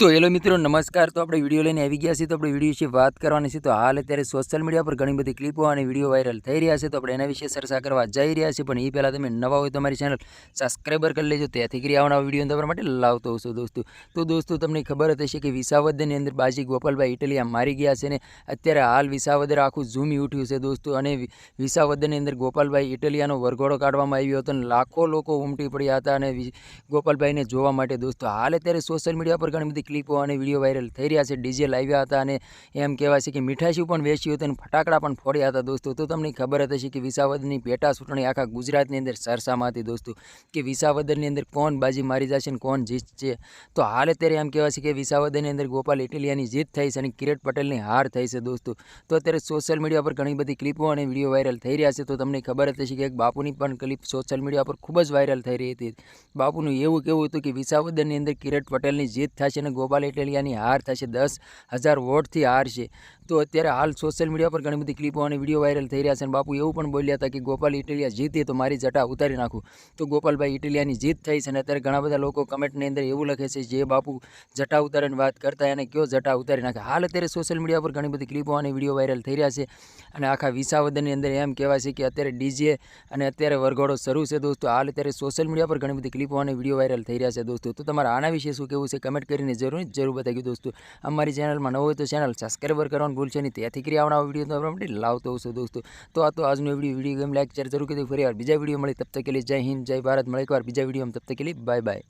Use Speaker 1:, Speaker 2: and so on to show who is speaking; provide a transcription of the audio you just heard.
Speaker 1: તો હેલો મિત્રો, નમસ્કાર. તો આપણે વીડિયો લઈને આવી ગયા છીએ. તો આપણે વીડિયો વિશે વાત કરવાની છે. તો હાલ અત્યારે સોશિયલ મીડિયા પર ઘણી બધી ક્લિપો અને વીડિયો વાયરલ થઈ રહ્યા છે. તો આપણે એના વિશે ચર્ચા કરવા જઈ રહ્યા છીએ. પણ એ પહેલાં તમે નવા હોય તમારી ચેનલ સબસ્ક્રાઈબર કરી લેજો. ત્યાંથી કરી આવનારા વીડિયો તમારા માટે લાવતો હશો દોસ્તો. તો દોસ્તો, તમને ખબર જ હશે કે વિસાવદરની અંદર બાજી ગોપાલભાઈ ઇટલીયા મારી ગયા છે ને અત્યારે હાલ વિસાવદર આખું ઝૂમી ઉઠ્યું છે દોસ્તો. અને વિસાવદરની અંદર ગોપાલભાઈ ઇટલીયાનો વરઘોડો કાઢવામાં આવ્યો હતો અને લાખો લોકો ઉમટી પડ્યા હતા અને ગોપાલભાઈને જોવા માટે દોસ્તો. હાલ અત્યારે સોશિયલ મીડિયા પર ઘણી બધી ક્લિપો અને વીડિયો વાયરલ થઈ રહ્યા છે. ડીજે લાવ્યા હતા અને એમ કહેવાય છે કે મીઠાઈશું પણ વેચ્યું હતું અને ફટાકડા પણ ફોડ્યા હતા દોસ્તો. તો તમને ખબર હતી હશે કે વિસાવદરની પેટા ચૂંટણી આખા ગુજરાતની અંદર સરસામાં હતી દોસ્તો. કે વિસાવદરની અંદર કોણ બાજી મારી જશે અને કોણ જીતશે? તો હાલ અત્યારે એમ કહેવાય છે કે વિસાવદરની અંદર ગોપાલ ઇટલિયાની જીત થઈ છે અને કિરેટ પટેલની હાર થઈ છે દોસ્તો. તો અત્યારે સોશિયલ મીડિયા પર ઘણી બધી ક્લિપો અને વીડિયો વાયરલ થઈ રહ્યા છે. તો તમને ખબર જ હશે કે એક બાપુની પણ ક્લિપ સોશિયલ મીડિયા પર ખૂબ જ વાયરલ થઈ રહી હતી. બાપુનું એવું કેવું હતું કે વિસાવદરની અંદર કિરેટ પટેલની જીત થશે અને ગોપાલ ઇટેલિયાની હાર થશે દસ હજાર વોટથી હાર છે તો અત્યારે હાલ સોશિયલ મીડિયા પર ઘણી બધી ક્લિપો અને વીડિયો વાયરલ થઈ રહ્યા છે અને બાપુ એવું પણ બોલ્યા હતા કે ગોપાલ ઇટલિયા જીતે તો મારી જટા ઉતારી નાખું. તો ગોપાલભાઈ ઇટલિયાની જીત થઈ છે અને અત્યારે ઘણા બધા લોકો કમેન્ટની અંદર એવું લખે છે જે બાપુ જટા ઉતારીને વાત કરતા એને કયો જટા ઉતારી નાખે. હાલ અત્યારે સોશિયલ મીડિયા પર ઘણી બધી ક્લિપો અને વીડિયો વાયરલ થઈ રહ્યા છે અને આખા વિસાવદનની અંદર એમ કહેવાય છે કે અત્યારે ડીજે અને અત્યારે વરઘોડો શરૂ છે દોસ્તો. હાલ અત્યારે સોશિયલ મીડિયા પર ઘણી બધી ક્લિપો અને વીડિયો વાયરલ થઈ રહ્યા છે દોસ્તો. તો તમારા આના વિશે શું કેવું છે? કમેન્ટ કરીને જરૂર જરૂર બતાવી દોસ્તો. અમારી ચેનલમાં નવો હોય તો ચેનલ સબસ્ક્રાઈબર કરવાનું ભૂલશે નહીં, ત્યાંથી કરી આવના વીડિયો તમારા માટે લાવતો હશો દોસ્તો. તો આ તો આજનો video video game like share જરૂર કીધું ફરી વાર બીજા વીડિયો મળી, તબ તક કે જય હિન્દ, જય ભારત. મળે એકવાર બીજા વીડિયો તબ તક બાય બાય.